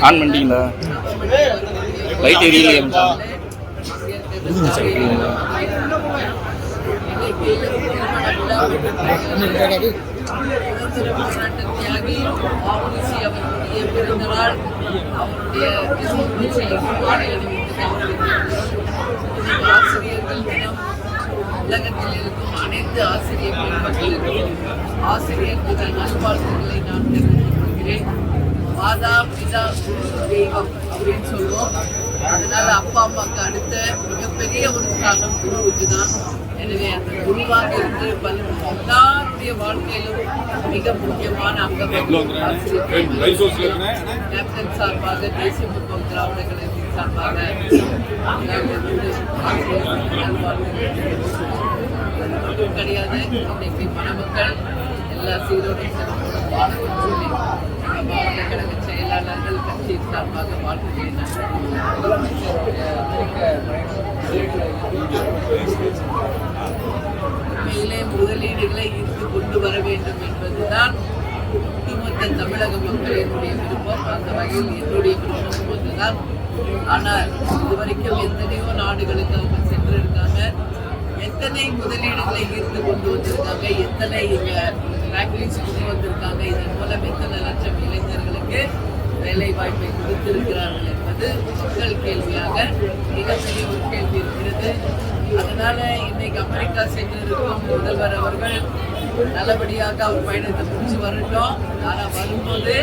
On பண்ணிட்டீங்களா? Light எரியலையா அவருடைய பாடல் ஆசிரியர்கள் தினம் உலகத்தில் இருக்கும் அனைத்து ஆசிரியர் பெருமக்களுக்கும் ஆசிரியர் தின நல்வாழ்த்துக்களை நான் தெரிவித்துக் கொள்கிறேன். மாதா பிதா தெய்வம் அப்படின்னு சொல்லுவோம். அதனால அப்பா அம்மாவுக்கு அடுத்த மிகப்பெரிய ஒரு ஸ்தானம் குருவுக்கு தான் எனவே அந்த குருவாக இருந்து பல எல்லாருடைய வாழ்க்கையிலும் மிக முக்கியமான அங்கம் ஆசிரியர் சார்பாக தேசிய முற்போக்கு திராவிட கழகத்தின் சார்பாக மட்டும் கிடையாது இன்னைக்கு மணமக்கள் எல்லா சீரோடையும் சிறப்போடும் வாழணும்னு சொல்லி மாவட்ட கழக செயலாளர்கள் கட்சியின் சார்பாக வாழ்த்துகிறேன் உண்மையிலே முதலீடுகளை ஈர்த்து கொண்டு வர வேண்டும் என்பதுதான் ஒட்டுமொத்த தமிழக மக்களினுடைய விருப்பம். அந்த வகையில் என்னுடைய விருப்பம். அதுதான் ஆனால் இதுவரைக்கும் எத்தனையோ நாடுகளுக்கு அவங்க சென்றிருக்காங்க. எத்தனை முதலீடுகளை ஈர்த்து கொண்டு வந்திருக்காங்க எத்தனை இங்க ஃபேக்டரிஸ் கொண்டு வந்திருக்காங்க இதன் மூலம் எத்தனை லட்சம் இளைஞர்களுக்கு வேலை வாய்ப்பை கொடுத்திருக்கிறார்கள் என்பது மக்கள் கேள்வியாக மிகப்பெரிய ஒரு கேள்வி இருக்கிறது. அதனால இன்னைக்கு அமெரிக்கா சென்றிருக்கும் முதல்வர் அவர்கள் நல்லபடியாக அவர் பயணத்தை முடிச்சு வரட்டும். ஆனால் வரும்போது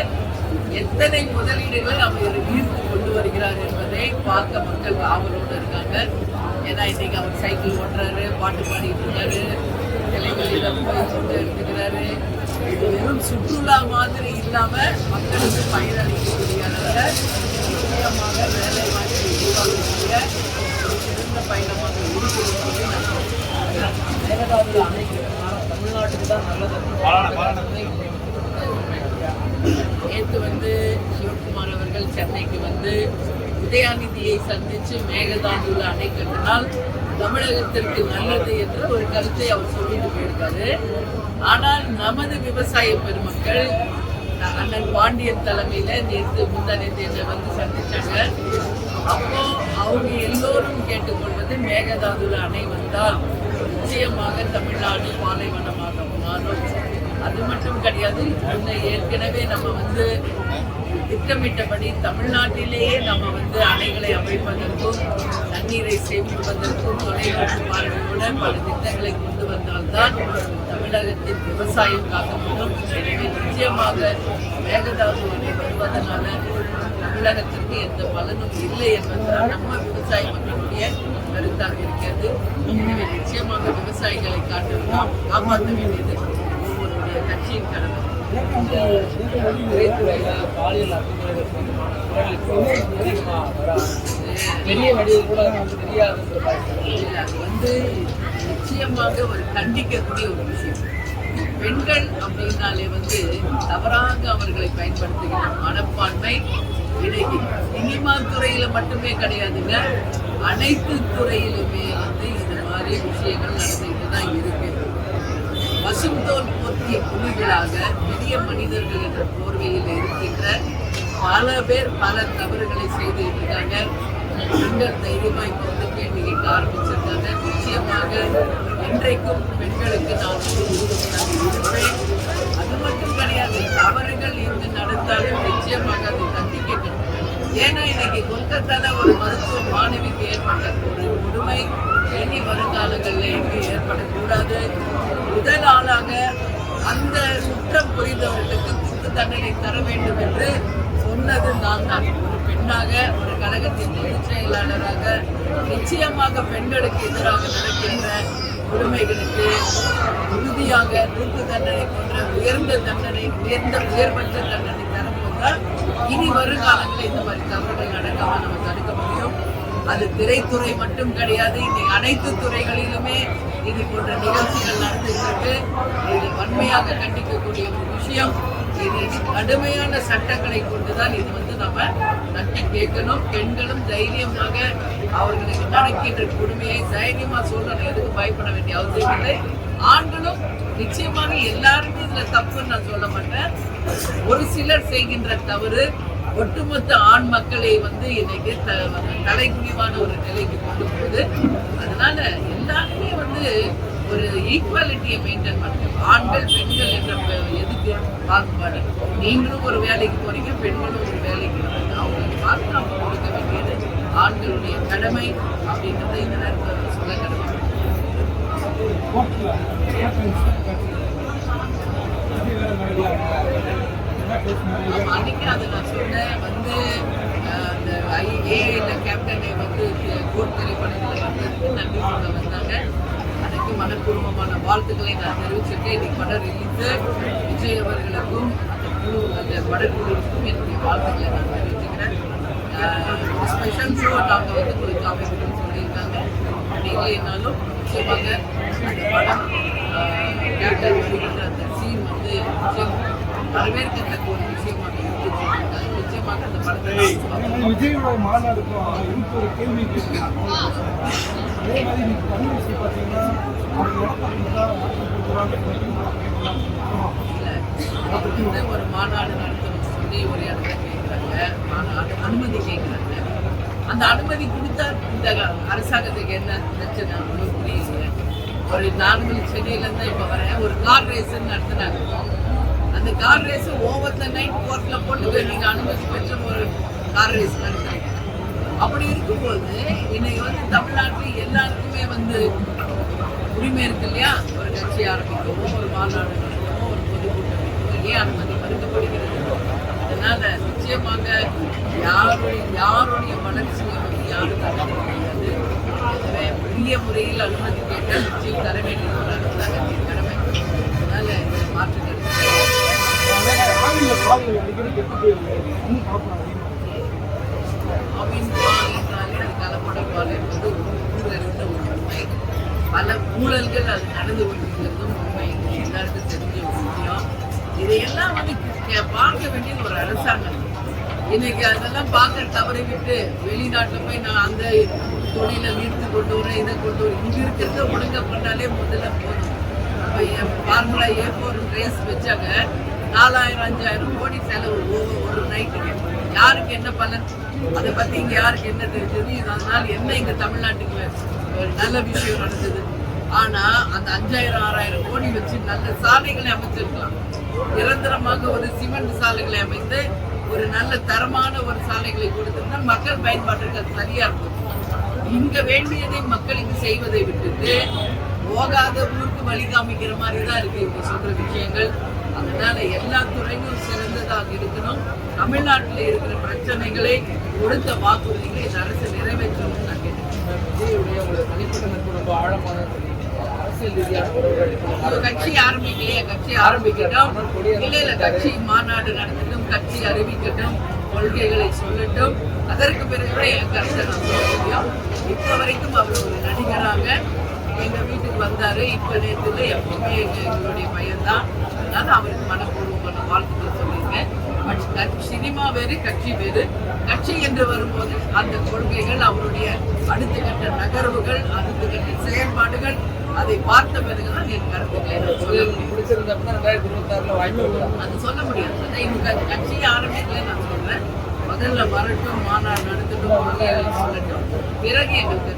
எத்தனை முதலீடுகளை அவர் ஈர்த்து கொண்டு வருகிறார் என்பதை பார்க்க மக்கள் ஆவலோடு இருக்காங்க. ஏன்னா இன்னைக்கு அவர் சைக்கிள் ஓட்டுறாரு பாட்டு பாடிட்டு இருக்காரு இலைகளிடம் போய் கொண்டு இருக்கிறாரு. இது வெறும் சுற்றுலா மாதிரி இல்லாம மக்களுக்கு பயனளிக்கக்கூடிய அளவில் நிச்சயமாக வேலை வாய்ப்பு உருவாக்கக்கூடிய ஒரு சிறந்த பயணமாக இருக்கிறது தமிழ்நாட்டுக்கு தான் நல்லது நேற்று வந்து சிவகுமார் அவர்கள் சென்னைக்கு வந்து உதயாநிதியை சந்திச்சு மேகதாதுல அணை கட்டினால் தமிழகத்திற்கு நல்லது என்ற ஒரு கருத்தை அவர் சொல்லிட்டு போயிருக்காரு. ஆனால் நமது விவசாய பெருமக்கள் அண்ணன் பாண்டியன் தலைமையில நேற்று முந்தானத்தை என்னை வந்து சந்திச்சாங்க. அப்போ அவங்க எல்லோரும் கேட்டுக்கொள்வது மேகதாதுல அணை வந்தால் நிச்சயமாக தமிழ்நாடு பாலைவனமாக மாறும். அது மட்டும் கிடையாது முன்ன ஏற்கனவே நம்ம வந்து திட்டமிட்டபடி தமிழ்நாட்டிலேயே நம்ம வந்து அணைகளை அமைப்பதற்கும் தண்ணீரை சேமிப்பதற்கும் தொலைநோக்கு பார்வையுடன் பல திட்டங்களை கொண்டு வந்தால்தான் தமிழகத்தின் விவசாயம் காக்கப்படும். எனவே நிச்சயமாக மேகதாது அணை வருவதனால தமிழகத்திற்கு எந்த பலனும் இல்லை என்பதுதான் நம்ம விவசாய மக்களுடைய கருத்தாக இருக்கிறது. எனவே நிச்சயமாக விவசாயிகளை காட்டு காப்பாற்ற வேண்டியது. கட்சியின் கடமை பாலியல் பெரிய கூட நமக்கு அது வந்து நிச்சயமாக ஒரு கண்டிக்கக்கூடிய ஒரு விஷயம். பெண்கள் அப்படின்னாலே வந்து தவறாக அவர்களை பயன்படுத்துகிற மனப்பான்மை இடையில் சினிமா துறையில மட்டுமே கிடையாதுங்க. அனைத்து துறையிலுமே வந்து இந்த மாதிரி விஷயங்கள் நடந்துகிட்டு தான் இருக்கு. பசுந்தோல் போர்த்திய புலிகளாக பெரிய மனிதர்கள் என்ற போர்வையில் இருக்கின்ற பல பேர் பல தவறுகளை செய்து இருக்காங்க பெண்கள் தைரியமா இப்போ வந்து கேள்வி கேட்க ஆரம்பிச்சிருக்காங்க. நிச்சயமாக என்றைக்கும் பெண்களுக்கு நான் வந்து இருப்பேன். அது மட்டும் கிடையாது தவறுகள் இங்கு நடந்தாலும் நிச்சயமாக அதை தட்டி ஏன்னா இன்னைக்கு கொல்கத்தால ஒரு மருத்துவ மாணவிக்கு ஏற்பட்ட ஒரு கொடுமை. இனி வருங்காலங்களில் எங்கு ஏற்படக்கூடாது புரிந்தவர்களுக்கு குத்து தண்டனை தர வேண்டும் என்று சொன்னது நான் தான். ஒரு பெண்ணாக ஒரு கழகத்தின் பொதுச் செயலாளராக நிச்சயமாக பெண்களுக்கு எதிராக நடக்கின்ற உரிமைகளுக்கு உறுதியாக தூக்கு தண்டனை போன்ற உயர்ந்த தண்டனை உயர்ந்த உயர்மற்ற தண்டனை தரப்போதால் இனி வருங்காலங்களில் இந்த மாதிரி தவறுகள் நடக்காம நம்ம தடுக்க முடியும். அது திரைத்துறை மட்டும் கிடையாது இன்னை அனைத்து துறைகளிலுமே இது போன்ற நிகழ்ச்சிகள் நடந்துகிட்டு இது வன்மையாக கண்டிக்கக்கூடிய ஒரு விஷயம். இது கடுமையான சட்டங்களை கொண்டுதான் இது வந்து நம்ம தட்டி கேட்கணும். பெண்களும் தைரியமாக அவர்களுக்கு நடக்கின்ற கொடுமையை தைரியமா சொல்றேன் எதுக்கு பயப்பட வேண்டிய அவசியம் இல்லை. ஆண்களும் நிச்சயமாக எல்லாருமே இதுல தப்புன்னு நான் சொல்ல மாட்டேன். ஒரு சிலர் செய்கின்ற தவறு ஒட்டுமொத்த ஆண் மக்களை வந்து இன்னைக்கு த- ஒரு நிலைக்கு கொண்டு போகுது. அதனால எல்லாருமே வந்து ஒரு ஈக்குவாலிட்டியை மெயின்டைன் பண்ணுங்க ஆண்கள் பெண்கள் என்ற எதுக்கு பாகுபாடு? நீங்களும் ஒரு வேலைக்கு போறீங்க பெண்களும் ஒரு வேலைக்கு போறீங்க அவங்களுக்கு பாதுகாப்பு கொடுக்க வேண்டியது ஆண்களுடைய கடமை அப்படின்றத இந்த நேரத்தில் சொல்ல கடமை ஆமா, அன்னைக்கு அதை நான் சொன்னேன். வந்து அஹ், அந்த ஏஐல கேப்டனை வந்து கோட் திரைப்படங்களை வந்ததுக்கு நன்றி சொல்ல வந்தாங்க. அதுக்கு மனப்பூர்வமான வாழ்த்துக்களை நான் தெரிவிச்சிருக்கேன். இன்னைக்கு படம் ரிலீஸு விஜய் அவர்களுக்கும் அந்த குழு அந்த படக்குழுவுக்கும் என்னுடைய வாழ்த்துக்களை நான் தெரிவிச்சுக்கிறேன். ஸ்பெஷல் ஷோ நாங்கள் வந்து ஒரு காமிக்கணும்னு சொல்லியிருக்காங்க. அப்படி இல்லைனாலும் நிச்சயமாக அந்த படம் கேப்டன் அந்த சீன் வந்து நிச்சயம் வரவேற்கத்தக்க ஒரு விஷயமாக இருக்கு நிச்சயமாக அந்த படத்தை நான் பார்ப்பேன். விஜயோட மாநாடுக்கும் எனக்கு ஒரு கேள்வி அதே மாதிரி இன்னைக்கு தமிழிசை பார்த்தீங்கன்னா அவங்க அவர் வந்து ஒரு மாநாடு நடத்தணும்னு சொல்லி ஒரு இடத்துல கேட்குறாங்க. மாநாடு அனுமதி கேட்குறாங்க. அந்த அனுமதி கொடுத்தா இந்த அரசாங்கத்துக்கு என்ன பிரச்சனை ஒன்றும் புரியல. ஒரு நார்மல் சென்னையிலேருந்து இப்போ வரேன். ஒரு கார் ரேஸ்ன்னு நடத்துனாங்க. அந்த car race over the night கோர்ட்டில் போட்டு நீங்கள் அனுமதி பெற்ற ஒரு கார் ரேஸ் நடத்துறீங்க அப்படி இருக்கும்போது இன்னைக்கு வந்து தமிழ்நாட்டில் எல்லாருக்குமே வந்து உரிமை இருக்கு இல்லையா? ஒரு கட்சி ஆரம்பிக்கவோ ஒரு மாநாடு நடத்தவோ ஒரு பொதுக்கூட்டம் ஏன் அனுமதி மறுக்கப்படுகிறது? அதனால நிச்சயமாக யாருடைய யாருடைய வளர்ச்சியை வந்து யாரும் தர முடியாது. உரிய முறையில் அனுமதி கேட்டால் நிச்சயம் தர வேண்டியது ஒரு அரசாங்கத்தின் கடமை அதனால இதில் மாற்று கருத்து ஆங்கில பாடல்கள் அடிக்கடி கெட்டு போயிருக்கு இன்னும் பார்க்கலாம் ஆவின் பால் என்றாலே அது கலப்பட பால் என்பது ஊழலிருந்த ஒரு உண்மை பல ஊழல்கள் அது நடந்து கொண்டிருக்கிறதும் உண்மை எல்லாருக்கும் தெரிஞ்ச ஒரு விஷயம் இதையெல்லாம் வந்து பார்க்க வேண்டியது ஒரு அரசாங்கம் இன்னைக்கு அதெல்லாம் பார்க்க தவறி விட்டு வெளிநாட்டில் போய் நான் அந்த தொழிலை ஈர்த்து கொண்டு வரேன் இதை கொண்டு வரேன் இங்க இருக்கிறத ஒழுங்கா பண்ணாலே முதல்ல போதும் இப்போ ஃபார்முலா ஏ ஃபோர் ரேஸ் வச்சாங்க நாலாயிரம் அஞ்சாயிரம் கோடி செலவு ஒவ்வொரு ஒரு நைட்டுக்கு. யாருக்கு என்ன பலன்? அதை பத்தி இங்க யாருக்கு என்ன தெரியுது? இது அதனால என்ன இங்க தமிழ்நாட்டுக்கு ஒரு நல்ல விஷயம் நடந்தது. ஆனா அந்த அஞ்சாயிரம் ஆறாயிரம் கோடி வச்சு நல்ல சாலைகளை அமைச்சிருக்கலாம். நிரந்தரமாக ஒரு சிமெண்ட் சாலைகளை அமைத்து ஒரு நல்ல தரமான ஒரு சாலைகளை கொடுத்திருந்தா மக்கள் பயன்பாட்டுக்கு அது சரியா இருக்கும். இங்க வேண்டியதை மக்களுக்கு செய்வதை விட்டுட்டு போகாத ஊருக்கு வழி காமிக்கிற மாதிரி தான் இருக்கு. இவங்க சொல்ற விஷயங்கள். அதனால எல்லா துறையும் சிறந்ததாக இருக்கணும். தமிழ்நாட்டில் இருக்கிற பிரச்சனைகளை கொடுத்த வாக்குறுதிகளை இந்த அரசு நிறைவேற்றணும்னு நான் ஒரு கட்சி ஆரம்பிக்கலையே கட்சி ஆரம்பிக்கட்டும். இல்ல இல்ல கட்சி மாநாடு நடத்தட்டும் கட்சி அறிவிக்கட்டும் கொள்கைகளை சொல்லட்டும். அதற்கு பிறகு என் கருத்தை நான் சொல்ல முடியும். இப்ப வரைக்கும் அவர் ஒரு நடிகராக எங்க வீட்டுக்கு வந்தாரு. இப்ப நேரத்துல எப்பவுமே எங்க எங்களுடைய பையன்தான். அதனால அவருக்கு மனப்பூர்வமான வாழ்த்துக்கள் சொல்லியிருக்கேன். பட் சினிமா வேறு கட்சி வேறு. கட்சி என்று வரும்போது அந்த கொள்கைகள் அவருடைய அடுத்த கட்ட நகர்வுகள் அடுத்த கட்ட செயல்பாடுகள் அதை பார்த்த பிறகுதான் என் கருத்துக்களை அது சொல்ல முடியாது. இவங்க அந்த கட்சியை ஆரம்பிக்கல நான் சொல்றேன். முதல்ல வரட்டும் மாநாடு நடத்தட்டும் சொல்லட்டும். பிறகு எங்களுக்கு